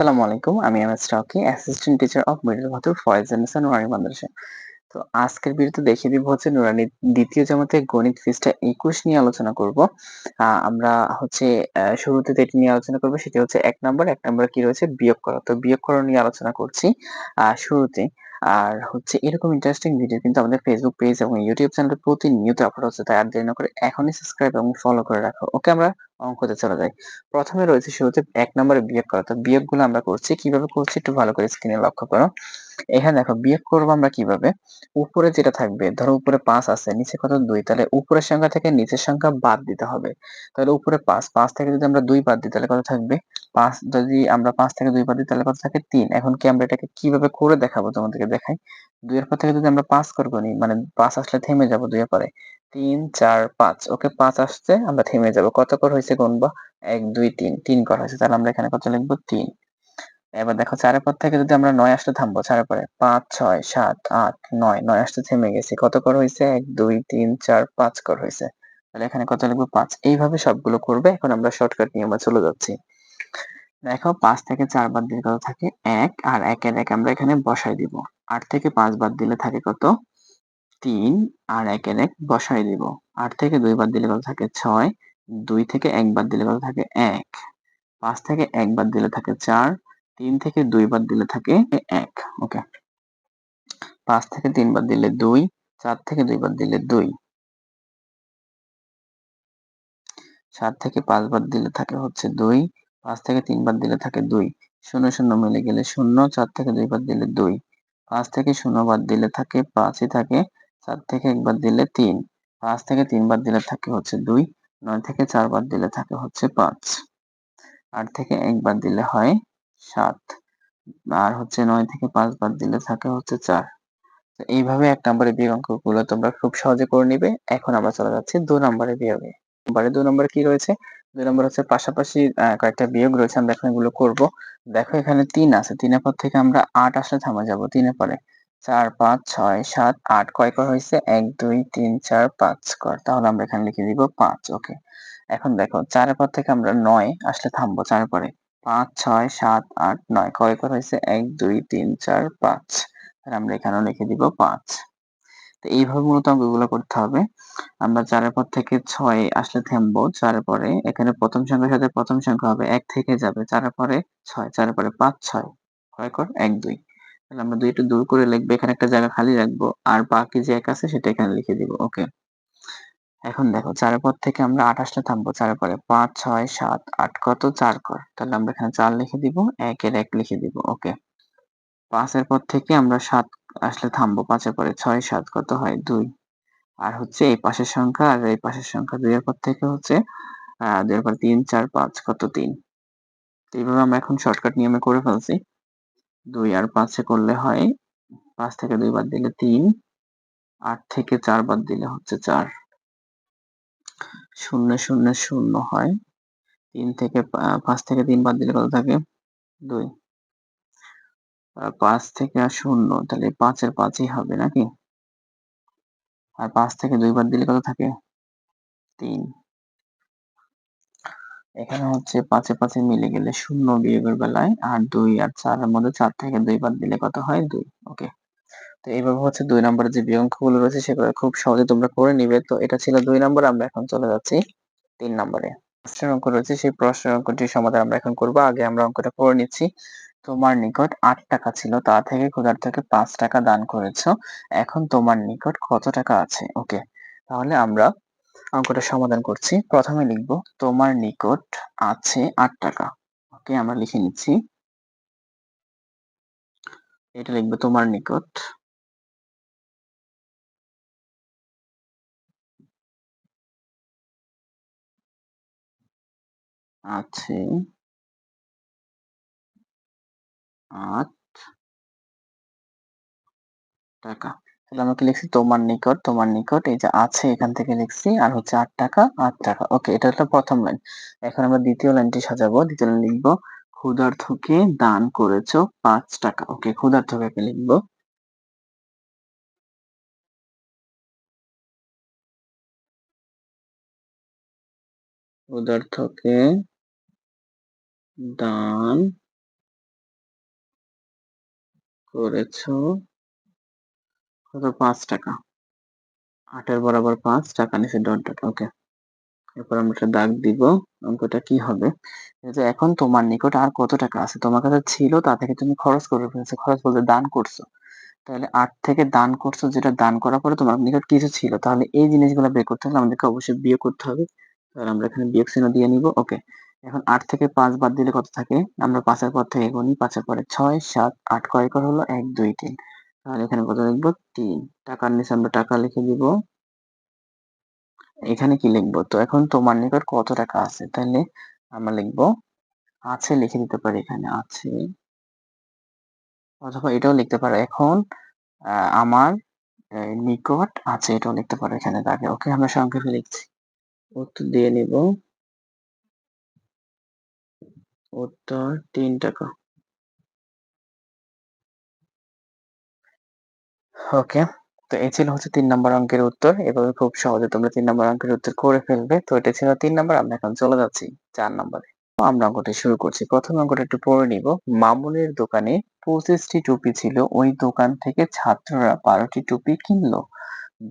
আসসালামু আলাইকুম। আমি M S assistant teacher of middle Bhatur Nurani তো আজকের ভিডিওতে দেখিয়ে দিব হচ্ছে নুরানি দ্বিতীয় জামাতে গণিত একুশ নিয়ে আলোচনা করব। আমরা হচ্ছে শুরুতে যেটি নিয়ে আলোচনা করব সেটি হচ্ছে এক নম্বর এক নম্বর কি রয়েছে? বিয়োগ করা। তো বিয়োগ করা নিয়ে আলোচনা করছি শুরুতে। আর হচ্ছে এরকম ইন্টারেস্টিং ভিডিও কিন্তু আমাদের ফেসবুক পেজ এবং ইউটিউব চ্যানেলে প্রতিনিয়ত আপলোড হচ্ছে, তাই আর দেরি না করে এখনই সাবস্ক্রাইব এবং ফলো করে রাখো। ওকে আমরা অঙ্কতে চলে যাই। প্রথমে রয়েছে শুরুতে এক নম্বরে বিয়োগ করা। তো বিয়োগগুলো আমরা করছি, কীভাবে করছি একটু ভালো করে স্ক্রিনে লক্ষ্য করো। এখানে দেখো বিয়োগ করব আমরা কীভাবে? উপরে যেটা থাকবে, ধরো উপরে পাঁচ আছে, নিচে কত? দুই। তাহলে উপরের সংখ্যা থেকে নিচের সংখ্যা বাদ দিতে হবে। তাহলে উপরে পাঁচ পাঁচ থেকে যদি আমরা দুই বাদ দিই, তাহলে কত থাকবে? পাঁচ, যদি আমরা পাঁচ থেকে দুই বাদ দিই, তাহলে কত থাকে? তিন। এখন কি আমরা এটাকে কীভাবে করে দেখাবো তোমাদেরকে দেখাই? দুইয়ের পর থেকে যদি আমরা পাঁচ করব নি মানে পাঁচ আসলে থেমে যাব দুইয়ের পরে। তিন, চার, পাঁচ। ওকে, পাঁচ আসছে, আমরা থেমে যাব। কত কর হয়েছে গুনবো? এক, দুই, তিন। তিন কর হয়েছে। তাহলে আমরা এখানে কত লিখব? তিন। এবার দেখো চারের পর থেকে যদি আমরা নয় আসতে থামবো, চারের পরে পাঁচ, ছয়, সাত, আট, নয় নয় আসতে থেমে গেছি। কত কর হয়েছে এক, দুই, তিন, চার, পাঁচ কর হয়েছে তাহলে এখানে কত লিখব? পাঁচ। এইভাবে সবগুলো করবে, এখন আমরা শর্টকাট আমরা চলে যাচ্ছি। দেখো পাঁচ থেকে চার বাদ দিলে কত থাকে? এক, আর একের এক আমরা এখানে বসাই দিব। আট থেকে পাঁচ বাদ দিলে থাকে কত? তিন, আর একের এক বসাই দিব। আট থেকে দুই বাদ দিলে কত থাকে? ছয়। দুই থেকে এক বাদ দিলে কত থাকে? এক। পাঁচ থেকে এক বাদ দিলে থাকে চার। তিন থেকে দুই বাদ দিলে থাকে এক ওকে পাঁচ থেকে তিন বাদ দিলে দুই চার থেকে দুই বাদ দিলে দুই সাত থেকে পাঁচ বাদ দিলে থাকে হচ্ছে দুই পাঁচ থেকে তিন বাদ দিলে থাকে দুই শূন্য শূন্য মিলে গেলে শূন্য চার থেকে দুই বাদ দিলে দুই পাঁচ থেকে শূন্য বাদ দিলে থাকে পাঁচই থাকে চার থেকে একবার দিলে তিন পাঁচ থেকে তিন বার দিলে থাকে হচ্ছে দুই নয় থেকে চার বার দিলে থাকে হচ্ছে পাঁচ আট থেকে একবার দিলে হয় সাত। আর হচ্ছে নয় থেকে পাঁচ বার দিলে থাকে হচ্ছে চার। তো এইভাবে এক নম্বরে বিয়োগ অঙ্কগুলো তোমরা খুব সহজে করে নিবে। এখন আমরা চলে যাচ্ছি দু নম্বরে বিয়োগে। নম্বরে দু নম্বরে কি রয়েছে? দুই নম্বর হচ্ছে পাশাপাশি কয়েকটা বিয়োগ রয়েছে, আমরা এখন এগুলো করব। দেখো এখানে তিন আছে, তিনের পর থেকে আমরা আট আসলে থামা যাব তিনের পরে। চার, পাঁচ, ছয়, সাত, আট, কয় কর হয়েছে? এক, দুই, তিন, চার, পাঁচ কর তাহলে আমরা এখানে লিখে দিব পাঁচ, ওকে। এখন দেখো, চারের পর থেকে আমরা নয় আসলে থামবো চার পরে। পাঁচ, ছয়, সাত, আট, নয়। কয় কর হয়েছে? এক, দুই, তিন, চার, পাঁচ। তাহলে আমরা এখানেও লিখে দিব পাঁচ। তো এইভাবে মূলত অঙ্কগুলো করতে হবে। আমরা চারের পর থেকে ছয় আসলে থামবো। চারের পরে এখানে প্রথম সংখ্যার সাথে প্রথম সংখ্যা হবে এক থেকে যাবে। চারের পরে ছয়, চারের পরে পাঁচ, ছয়। কয়, কর? এক, দুই। তাহলে আমরা দুইটা দূর করে লিখব। এখানে একটা জায়গা খালি রাখব। আর বাকি যে এক আছে সেটা এখানে লিখে দিব। ওকে? এখন দেখো চারের পর থেকে আমরা আট আসলে থামবো। চারের পরে পাঁচ, ছয়, সাত, আট, কত? চার কর। তাহলে আমরা এখানে চার লিখে দিব, একের এক লিখে দিব, ওকে। পাঁচের পর থেকে আমরা সাত আসলে থামবো, পাঁচের পরে ছয়, সাত, কত হয়? দুই। আর হচ্ছে এই পাশের সংখ্যা, আর এই পাশের সংখ্যা দুইয়ের পর থেকে হচ্ছে দুইয়ের পর তিন, চার, পাঁচ, কত? তিন। এইভাবে আমরা এখন শর্টকাট নিয়মে করে ফেলছি। দুই আর পাঁচে করলে হয়, পাঁচ থেকে দুই বাদ দিলে তিন, আট থেকে চার বাদ দিলে হচ্ছে চার। শূন্য শূন্য শূন্য হয়। তিন থেকে পাঁচ থেকে তিন বাদ দিলে কত থাকে? দুই। পাঁচ থেকে আর শূন্য, তাহলে পাঁচের পাঁচই হবে নাকি? আর পাঁচ থেকে দুই বাদ দিলে কত থাকে? তিন। এখানে হচ্ছে পাঁচে পাঁচে মিলে গেলে শূন্য বিয়োগের বেলায় আর দুই আর চারের মধ্যে চার থেকে দুই বাদ দিলে কত হয়? দুই। ওকে। তো এইভাবে হচ্ছে দুই নম্বরের যে বিয়ঙ্কগুলো রয়েছে সেগুলো খুব সহজে তোমরা করে নিবে। তো এটা ছিল দুই নম্বর, আমরা এখন চলে যাচ্ছি তিন নম্বরে। প্রশ্নের অঙ্ক রয়েছে, সেই প্রশ্নের অঙ্কটির সমাধান আমরা এখন করব। আগে আমরা অঙ্কটা করে নিচ্ছি। তোমার নিকট আট টাকা ছিল, তা থেকে ক্ষুধার্তকে পাঁচ টাকা দান করেছ। এখন তোমার নিকট কত টাকা আছে? ওকে, তাহলে আমরা অঙ্কটা সমাধান করছি। প্রথমে লিখব, তোমার নিকট আছে আট টাকা। ওকে, আমরা লিখে নিচ্ছি। এটা লিখব, তোমার নিকট আছে। আট টাকা। তাহলে আমাকে লিখছি তোমার নিকট তোমার নিকট, এই যে আছে এখান থেকে লিখছি, আর হচ্ছে আট টাকা আট টাকা। ওকে, এটা হলো প্রথম লাইন। এখন আমরা দ্বিতীয় লাইনটি সাজাবো। দ্বিতীয় লাইন লিখব ক্ষুধার্থকে দান করেছ পাঁচ টাকা। ওকে ক্ষুধার্থকে লিখব। ক্ষুধার্থকে দান করেছ কত? পাঁচ টাকা। আটের বরাবর পাঁচ, টাকা নিচে ডট ওকে। এরপর আমরা একটা দাগ দিব, অঙ্কটা কি হবে? এখন তোমার নিকট আর কত টাকা আছে? তোমার কাছে ছিল, তা থেকে তুমি খরচ করে ফেলছো। খরচ বলতে দান করছ। তাহলে আট থেকে দান করছ, যেটা দান করার পরে তোমার নিকট কিছু ছিল। তাহলে এই জিনিসগুলো বের করতে হলে আমাদেরকে অবশ্যই বিয়োগ করতে হবে। তাহলে আমরা এখানে বিয়োগ চিহ্ন দিয়ে নিব, ওকে। এখন আট থেকে পাঁচ বাদ দিলে কত থাকে? আমরা পাঁচের পর থেকে গুনি, পাঁচের পরে ছয়, সাত, আট কয় কর হলো এক, দুই, তিন। তাহলে এখানে কত লিখব? তিন। টাকার নিচে আমরা টাকা লিখে দিব। এখানে কি লিখব? তো এখন তোমার নিকট কত টাকা আছে? তাহলে আমরা লিখব, আছে লিখে দিতে পারি এখানে, আছে। অথবা এটাও লিখতে পারো। এখন আমার নিকট আছে, এটাও লিখতে পারো এখানে তাকে ওকে, আমরা সংক্ষেপে লিখছি। উত্তর দিয়ে নিব। উত্তর তিন টাকা। ওকে তো এই ছিল হচ্ছে তিন নম্বর অঙ্কের উত্তর। এভাবে খুব সহজে তোমরা তিন নম্বর অঙ্কের উত্তর করে ফেলবে। তো এটা ছিল তিন নম্বর, আমরা এখন চলে যাচ্ছি চার নম্বরে। আমরা অঙ্কটি শুরু করছি। প্রথম অঙ্কটা একটু পড়ে নিব। মামুনের দোকানে পঁচিশটি টুপি ছিল। ওই দোকান থেকে ছাত্ররা বারোটি টুপি কিনলো।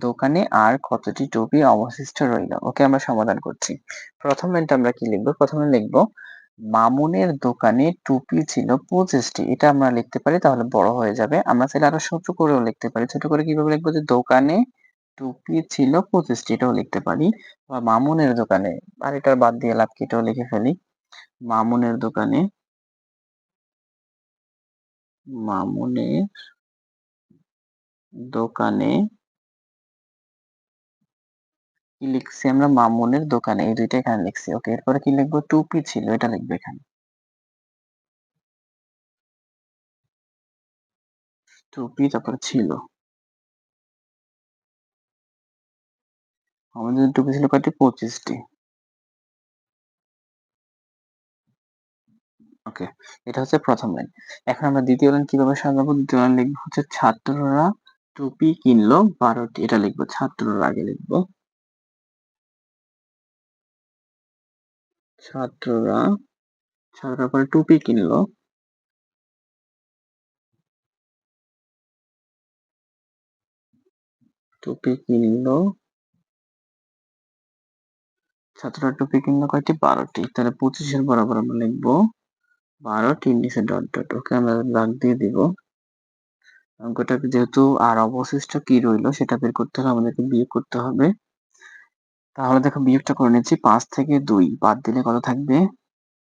দোকানে আর কতটি টুপি অবশিষ্ট রইল? ওকে আমরা সমাধান করছি। প্রথম লাইনটা আমরা কি লিখব? প্রথমে লিখব মামুনের দোকানে টুপি ছিল পঁচিশটি। এটা আমরা লিখতে পারি, তাহলে বড় হয়ে যাবে। আমরা চাইলে আরও ছোট করেও লিখতে পারি। ছোট করে কীভাবে লিখব যে দোকানে টুপি ছিল পঁচিশটি, এটাও লিখতে পারি। বা মামুনের দোকানে, আর এটার বাদ দিয়ে লাভ কি, এটাও লিখে ফেলি। মামুনের দোকানে মামুনের দোকানে কি লিখছি আমরা? মামুনের দোকানে, এই দুইটা এখানে লিখছি। ওকে, এরপরে কি লিখব? টুপি ছিল, এটা লিখব এখানে। টুপি তারপরে ছিল। আমাদের টুপি ছিল কয়টি? পঁচিশটি। ওকে, এটা হচ্ছে প্রথম লাইন এখন আমরা দ্বিতীয় লাইন কীভাবে সাজাবো? দ্বিতীয় লাইন লিখব হচ্ছে ছাত্ররা টুপি কিনলো বারোটি, এটা লিখব ছাত্ররা আগে লিখব। ছাত্ররা ছাত্ররা পরে টুপি কিনলো। টুপি কিনলো। ছাত্ররা টুপি কিনলো কয়টি? বারোটি। তাহলে পঁচিশের বরাবর আমরা লিখব বারো তিন নিচে ডট ডট। ওকে, আমরা দাগ দিয়ে দিব। অঙ্কটাকে যেহেতু আর অবশিষ্ট কি রইল সেটা বের করতে হলে আমাদেরকে বিয়োগ করতে হবে। তাহলে দেখো বিয়োগটা করে নিচ্ছি পাঁচ থেকে দুই। বাদ দিলে কত থাকবে?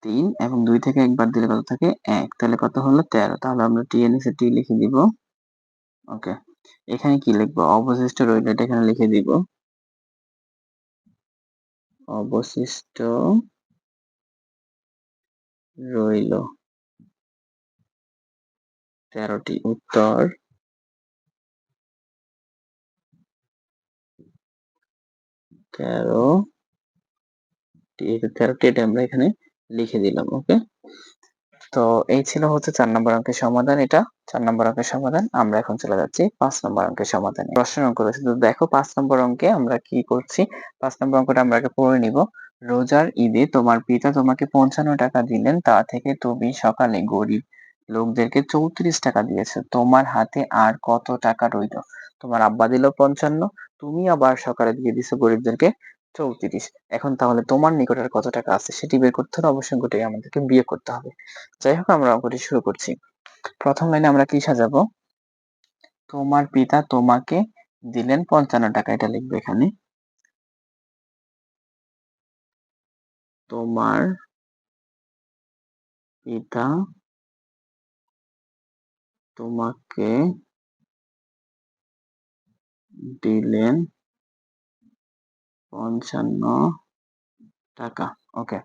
তিন এবং দুই থেকে একবার দিলে কত থাকে? এক। তাহলে কত হলো তেরো। তাহলে আমরা টি এন টি লিখে দিব। ওকে এখানে কি লিখব? অবশিষ্ট রইল, এটা এখানে লিখে দিব। অবশিষ্ট রইল তেরোটি উত্তর। তেরো তেরোটি এটা আমরা এখানে লিখে দিলাম ওকে তো এই ছিল হচ্ছে চার নম্বর অঙ্কের সমাধান এটা, চার নম্বর অঙ্কের সমাধান, আমরা এখন চলে যাচ্ছি পাঁচ নম্বর অঙ্কের সমাধানে। প্রশ্ন অঙ্ক রয়েছে, তো দেখো পাঁচ নম্বর অঙ্কে আমরা কি করছি? পাঁচ নম্বর অঙ্কটা আমরা আগে পড়ে নিব। রোজার ঈদে তোমার পিতা তোমাকে পঞ্চান্ন টাকা দিলেন, তা থেকে তুমি সকালে গরিব লোকদেরকে চৌত্রিশ টাকা দিয়েছ, তোমার হাতে আর কত টাকা রইল? তোমার আব্বা দিল পঞ্চান্ন, তুমি আবার সকালে দিয়ে দিছো গরিবদেরকে চৌত্রিশ। এখন তাহলে তোমার নিকট আর কত টাকা আছে সেটি বের করতে হলে অবশ্যই অঙ্কটাই আমাদেরকে বিয়ে করতে হবে। যাই হোক, আমরা অঙ্কটি শুরু করছি। প্রথম লাইনে আমরা কি সাজাবো? তোমার পিতা তোমাকে দিলেন পঞ্চান্ন টাকা, এটা লিখবে এখানে। তোমার পিতা তোমাকে দিলেন পঞ্চান্ন টাকা। ওকে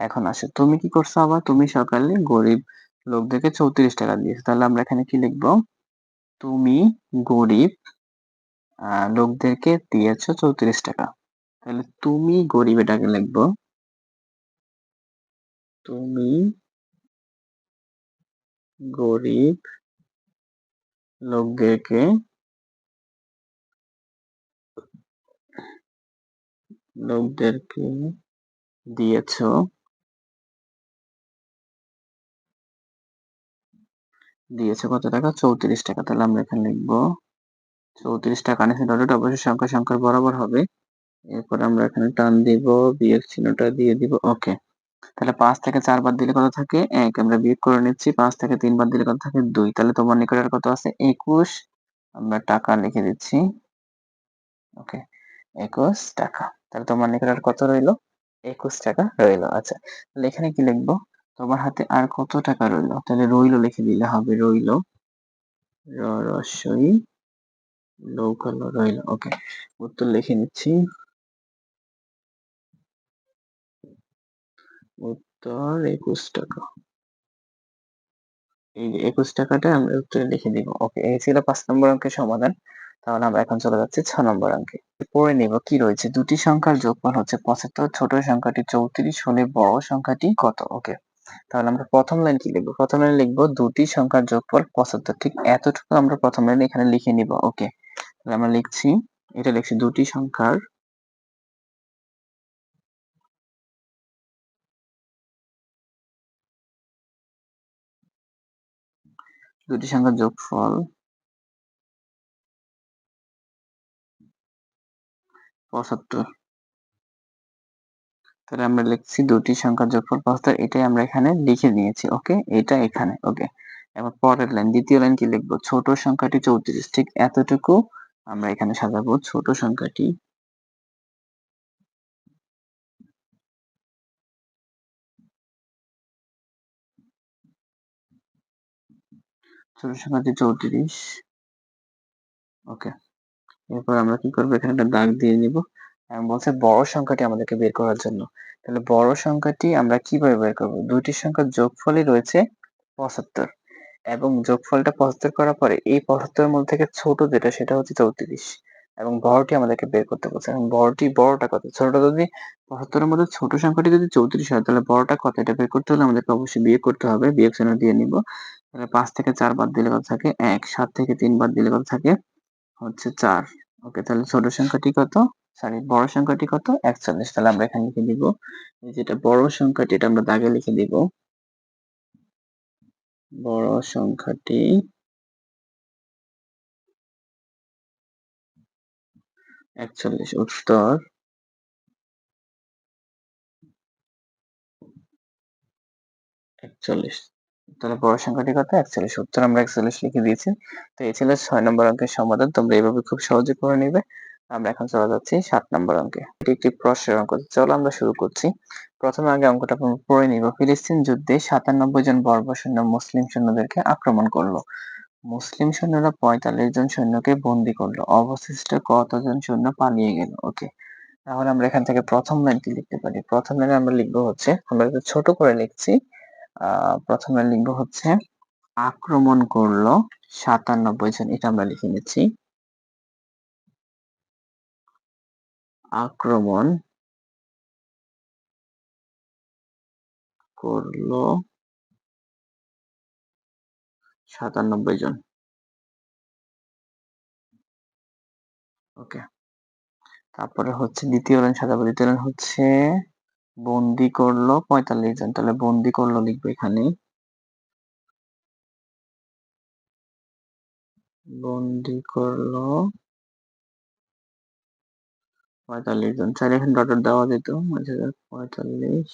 এখন আসো। তুমি কি করছ আবার? তুমি সকালে গরিব লোকদেরকে চৌত্রিশ টাকা দিয়েছ। তাহলে আমরা এখানে কি লিখব? তুমি গরিব লোকদেরকে দিয়েছ চৌত্রিশ টাকা। তাহলে তুমি গরিব এটাকে লিখব। তুমি গরিব লোকদেরকে লোকদেরকে দিয়েছ? দিয়েছে কত টাকা? চৌত্রিশ টাকা। তাহলে আমরা এখানে লিখব, চৌত্রিশ টাকা নিচে ডট অবশ্যই সংখ্যা সংখ্যার বরাবর হবে। এরপর আমরা এখানে টান দিব, বিয়োগ চিহ্নটা দিয়ে দিব ওকে তাহলে পাঁচ থেকে চার বাদ দিলে কত থাকে? এক। আমরা বিয়োগ করে নিচ্ছি, পাঁচ থেকে তিন বাদ দিলে কত থাকে? দুই। তাহলে তোমার নিকট আর কত আছে? একুশ। আমরা টাকা লিখে দিচ্ছি ওকে একুশ টাকা। তাহলে তোমার নিকট আর কত রইল? একুশ টাকা রইল। আচ্ছা তাহলে এখানে কি লিখব? তোমার হাতে আর কত টাকা রইল? তাহলে রইল লিখে দিলে হবে রইল, রসই লৌকালো রইল। ওকে উত্তর লিখে নিচ্ছি। উত্তর একুশ টাকা। এই যে একুশ টাকাটা আমরা উত্তরে লিখে দিব। ওকে এই ছিল পাঁচ নম্বর অঙ্কের সমাধান। তাহলে আমরা এখন চলে যাচ্ছি ছ নম্বর অঙ্কে। পড়ে নিব কি রয়েছে? দুটি সংখ্যার যোগফল হচ্ছে পঁচাত্তর, ছোট সংখ্যাটি চৌত্রিশ হলে বড় সংখ্যাটি কত? ওকে তাহলে আমরা প্রথম লাইন কি লিখব? প্রথম লাইন লিখব, দুটি সংখ্যার যোগফল পঁচাত্তর। ঠিক এতটুকু আমরা প্রথম লাইন এখানে লিখে নিব। ওকে তাহলে আমরা লিখছি, এটা লিখছি দুটি সংখ্যার দুটি সংখ্যার যোগফল পঁচাত্তর। তাহলে আমরা লিখছি দুটি সংখ্যার যোগফল পঁচাত্তর, এটাই আমরা এখানে লিখে নিয়েছি, ওকে? এটা এখানে, ওকে? এবার পরের লাইন দ্বিতীয় লাইন কি লিখব? ছোট সংখ্যাটি চৌত্রিশ, ঠিক এতটুকু আমরা এখানে সাজাবো, ছোট সংখ্যাটি ছোট সংখ্যাটি চৌত্রিশ, ওকে? এরপর আমরা কি করব? এখানে একটা দাগ দিয়ে নিব। বলছে বড় সংখ্যাটি আমাদেরকে বের করার জন্য। তাহলে বড় সংখ্যাটি আমরা কীভাবে বের করব? দুইটি সংখ্যার যোগফলই রয়েছে পঁচাত্তর। এবং যোগফলটা পঁচাত্তর করার পরে এই পঁচাত্তরের মধ্যে থেকে ছোট যেটা, সেটা হচ্ছে চৌত্রিশ। এবং বড়টি আমাদেরকে বের করতে বলছে। এবং বড়টি, বড়টা কত? ছোটটা যদি পঁচাত্তরের মধ্যে ছোট সংখ্যাটি যদি চৌত্রিশ হয়, তাহলে বড়টা কত? এটা বের করতে হলে আমাদেরকে অবশ্যই বিয়োগ করতে হবে। বিয়োগ চিহ্ন দিয়ে নিব। তাহলে পাঁচ থেকে চার বাদ দিলে কত থাকে? এক। সাত থেকে তিন বাদ দিলে কত থাকে? হচ্ছে চার। ওকে তাহলে ছোট সংখ্যাটি কত? সরি বড় সংখ্যাটি কত? একচল্লিশ। তাহলে আমরা এখানে লিখে দিব যেটা বড় সংখ্যাটি, এটা আমরা দাগে লিখে দিব। বড় সংখ্যাটি একচল্লিশ, উত্তর। একচল্লিশ। তাহলে বড় সংখ্যাটি কত? একচল্লিশ উত্তর আমরা একচল্লিশ লিখে দিয়েছি। তো এই ছিল ছয় নম্বর অঙ্কের সমাধান। তোমরা এইভাবে খুব সহজে করে নিবে। আমরা এখন চলে যাচ্ছি সাত নম্বর অঙ্কে। এটি একটি প্রশ্নের অঙ্ক। চলো আমরা শুরু করছি। প্রথমে আগে অঙ্কটা পড়ে নিব। ফিলিস্তিন যুদ্ধে সাতানব্বই জন বর্ব সৈন্য মুসলিম সৈন্যদেরকে আক্রমণ করল। মুসলিম সৈন্যরা পঁয়তাল্লিশ জন সৈন্যকে বন্দি করল। অবশিষ্ট কতজন সৈন্য পালিয়ে গেল? ওকে তাহলে আমরা এখান থেকে প্রথম লাইনটি লিখতে পারি। প্রথম লাইনে আমরা লিখব হচ্ছে, আমরা ছোট করে লিখছি। প্রথমে লিখব হচ্ছে, আক্রমণ করল সাতানব্বই জন, এটা আমরা লিখে নিচ্ছি। আক্রমণ করল সাতানব্বই জন। ওকে, তারপরে হচ্ছে দ্বিতীয় লাইন সাজাবো, দ্বিতীয় লাইন হচ্ছে বন্দি করল, পঁয়তাল্লিশ জন। তাহলে বন্দি করল লিখব এখানে। বন্দি করল, পঁয়তাল্লিশ জন। চাইলে এখানে ডট ডট দেওয়া যেত। আচ্ছা পঁয়তাল্লিশ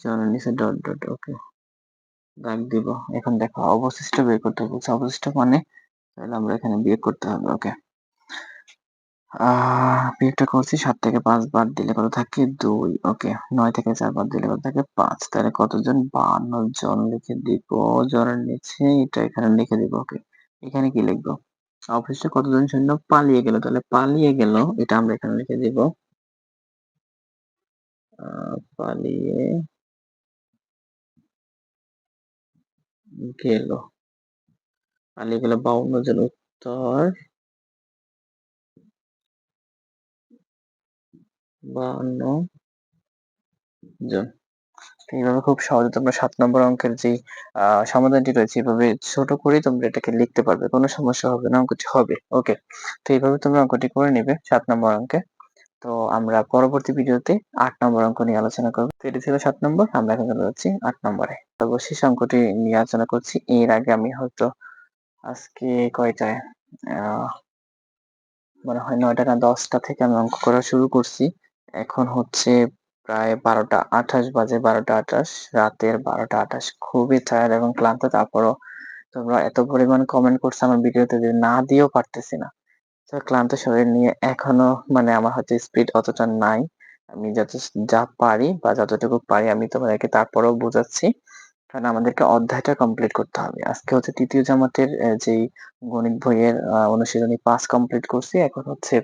জনের নিচে ডট ডট ওকে দাগ দিব। এখন দেখো, অবশিষ্ট বের করতে বলছে অবশিষ্ট মানে তাহলে আমরা এখানে বিয়োগ করতে হবে ওকে আহ বিয়োগটা করছি, সাত থেকে পাঁচ বাদ দিলে কত থাকে, দুই ওকে নয় থেকে চার বাদ দিলে কত থাকে, পাঁচ, তাহলে কতজন? বান্ন জন লিখে দিব জনের নিচে, এটা এখানে লিখে দিব ওকে এখানে কি লিখব? অবশ্যই কতজন সৈন্য? পালিয়ে গেল, তাহলে পালিয়ে গেল, এটা আমরা এখানে লিখে দিব। পালিয়ে গেল পালিয়ে গেল বাউন্ন জন উত্তর। বাউন্ন জন এইভাবে খুব সহজে তোমরা সাত নম্বর অঙ্কের যে সমাধানটি রয়েছে, এইভাবে ছোট করেই তোমরা এটাকে লিখতে পারবে, কোনো সমস্যা হবে না, অঙ্কটি হবে, ওকে? তো এইভাবে তোমরা অঙ্কটি করে নিবে সাত নম্বর অঙ্কে। তো আমরা পরবর্তী ভিডিওতে আট নম্বর অঙ্ক নিয়ে আলোচনা করব। তো এটি ছিল সাত নম্বর, আমরা এখন চলে যাচ্ছি আট নম্বরে। সর্বশেষ অঙ্কটি নিয়ে আলোচনা করছি, এর আগে আমি হয়তো আজকে কয়টায় আহ মনে হয় নয়টা না দশটা থেকে আমি অঙ্ক করা শুরু করছি। এখন হচ্ছে প্রায় বারোটা আঠাশ বাজে, বারোটা আঠাশ, রাতের বারোটা আঠাশ। খুবই টায়ার্ড এবং ক্লান্ত, তারপরও তোমরা এত পরিমাণ কমেন্ট করছ আমার ভিডিওতে যে না দিয়েও পারতেছি না। তো ক্লান্ত শরীর নিয়ে এখনও মানে আমার হয়তো স্পিড অতটা নাই। আমি যত যা পারি বা যতটুকু পারি আমি তোমাদেরকে তারপরেও বোঝাচ্ছি। কারণ আমাদেরকে অধ্যায়টা কমপ্লিট করতে হবে। আজকে হচ্ছে তৃতীয় জামাতের যেই গণিত বইয়ের অনুশীলনী পাঁচ কমপ্লিট করছি। এখন হচ্ছে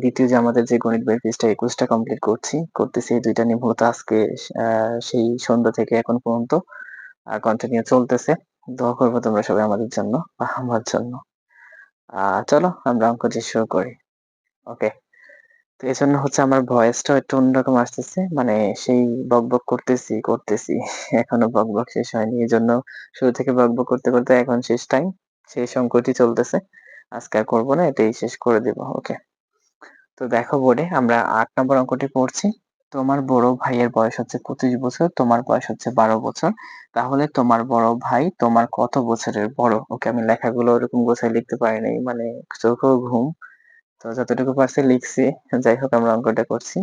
দ্বিতীয় যে আমাদের যে গণিত বইয়ের পৃষ্ঠা একুশটা কমপ্লিট করছি। করতেছি এই দুইটা নিয়ে মূলত আজকে সেই সন্ধ্যা থেকে এখন পর্যন্ত কন্টিনিউ চলতেছে। দোয়া করব তোমরা সবাই আমাদের জন্য বা আমার জন্য। চলো আমরা অঙ্কটি শুরু করি। ওকে তো এই জন্য হচ্ছে আমার ভয়েসটা একটু অন্যরকম আসতেছে। মানে সেই বক বক করতেছি করতেছি। এখনও বক বক শেষ হয়নি। এই জন্য শুরু থেকে বক বক করতে করতে এখন শেষ টাইম শেষ অঙ্কটি চলতেছে। আজকে আর করব না, এটাই শেষ করে দিব ওকে তো দেখো বোর্ডে আমরা আট নম্বর অঙ্কটি পড়ছি। তোমার বড় ভাইয়ের বয়স হচ্ছে পঁচিশ বছর, তোমার বয়স হচ্ছে বারো বছর। তাহলে তোমার বড় ভাই তোমার কত বছরের বড়? ওকে আমি লেখাগুলো ওরকম গোছায় লিখতে পারিনি মানে চোখেও ঘুম। তো যতটুকু পারছি লিখছি, যাই হোক আমরা অঙ্কটা করছি।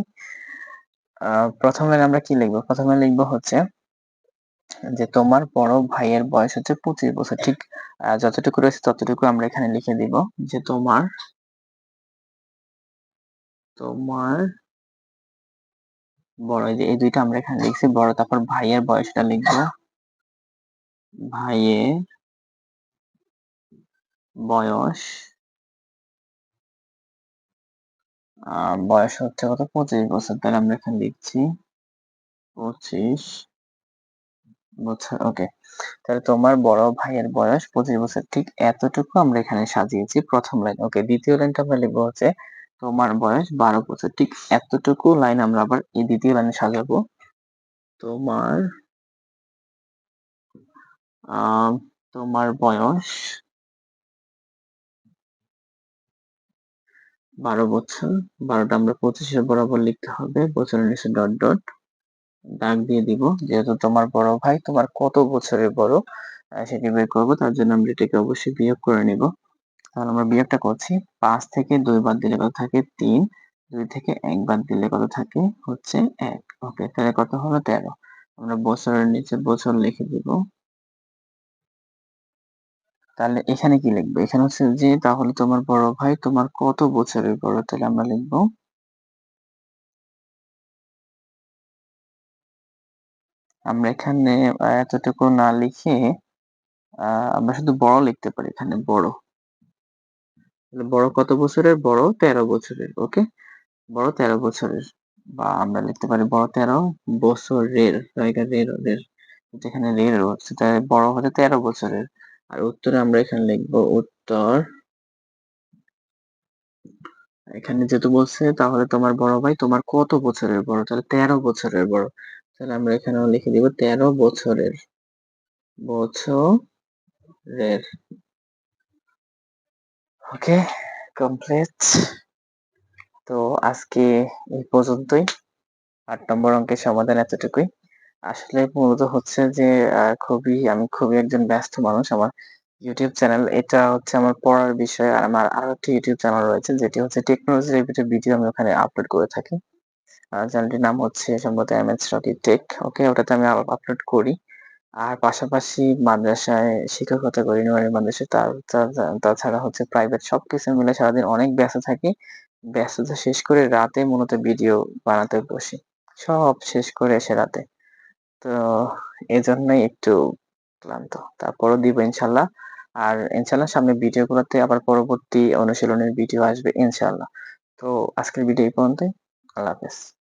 প্রথম লাইন আমরা কি লিখব? প্রথমে লিখব হচ্ছে যে তোমার বড় ভাইয়ের বয়স হচ্ছে পঁচিশ বছর, ঠিক? যতটুকু রয়েছে ততটুকু আমরা এখানে লিখে দিব যে তোমার তোমার বড়, এই দুইটা আমরা এখানে লিখছি, বড়, তারপর ভাইয়ের বয়সটা লিখব। ভাইয়ের বয়স বয়স হচ্ছে কত? পঁচিশ বছর, তাহলে আমরা এখানে লিখছি পঁচিশ বছর ওকে তাহলে তোমার বড় ভাইয়ের বয়স পঁচিশ বছর, ঠিক এতটুকু আমরা এখানে সাজিয়েছি প্রথম লাইন ওকে দ্বিতীয় লাইনটা আমরা লিখব হচ্ছে তোমার বয়স বারো বছর, ঠিক এতটুকু লাইন আমরা আবার এই দ্বিতীয় লাইনে সাজাবো। তোমার তোমার বয়স বারো বছর, বারোটা আমরা পঁচিশের বরাবর লিখতে হবে, বছরের নিচে ডট ডট দাগ দিয়ে দিব, যেহেতু তোমার বড় ভাই তোমার কত বছরের বড় সেটি বের করব? তার জন্য আমরা এটাকে অবশ্যই বিয়োগ করে নিব। তাহলে আমরা বিয়োগটা করছি। পাঁচ থেকে দুই বাদ দিলে কত থাকে? তিন। দুই থেকে এক বাদ দিলে কত থাকে? হচ্ছে এক। ওকে, তাহলে কত হলো তেরো। আমরা বছরের নিচে বছর লিখে দিব। তাহলে এখানে কি লিখব? এখানে হচ্ছে যে, তাহলে তোমার বড় ভাই তোমার কত বছরের বড়? তাহলে আমরা লিখব আমরা এখানে এতটুকু না লিখে আমরা শুধু বড় লিখতে পারি এখানে, বড়। বড় কত বছরের? বড় তেরো বছরের, ওকে? বড় তেরো বছরের, বা আমরা লিখতে পারি বড় তেরো বছরের রের রের, যেখানে হচ্ছে তাই বড় হচ্ছে তেরো বছরের। আর উত্তরে আমরা এখানে লিখব উত্তর। এখানে যেহেতু বলছে, তাহলে তোমার বড় ভাই তোমার কত বছরের বড়? তাহলে তেরো বছরের বড়। তাহলে আমরা এখানে লিখে দিব তেরো বছরের বছরের। ওকে কমপ্লিট তো আজকে এই পর্যন্তই। আট নম্বর অঙ্কের সমাধান এতটুকুই। আসলে মূলত হচ্ছে যে খুবই, আমি খুবই একজন ব্যস্ত মানুষ। আমার ইউটিউব চ্যানেল এটা হচ্ছে আমার পড়ার বিষয়। আর আমার আরও একটি ইউটিউব চ্যানেল রয়েছে, যেটি হচ্ছে টেকনোলজি রিলেটেড ভিডিও আমি ওখানে আপলোড করে থাকি। চ্যানেলটির নাম হচ্ছে সম্ভবত M S Rocky tech. Okay, ওটাতে আমি আপলোড করি। আর পাশাপাশি মাদ্রাসায় শিক্ষকতা করি নুয়ারি মাদ্রাসায় তার তাছাড়া হচ্ছে প্রাইভেট সবকিছু মিলে সারাদিন অনেক ব্যস্ত থাকি। ব্যস্ততা শেষ করে রাতে মূলত ভিডিও বানাতে বসি। সব শেষ করে এসে রাতে। তো এজন্যই একটু ক্লান্ত। তারপরও দিব ইনশাল্লাহ। আর ইনশাল্লাহ সামনে ভিডিও গুলোতে আবার পরবর্তী অনুশীলনের ভিডিও আসবে ইনশাল্লাহ। তো আজকের ভিডিও এই পর্যন্তই। a la vez.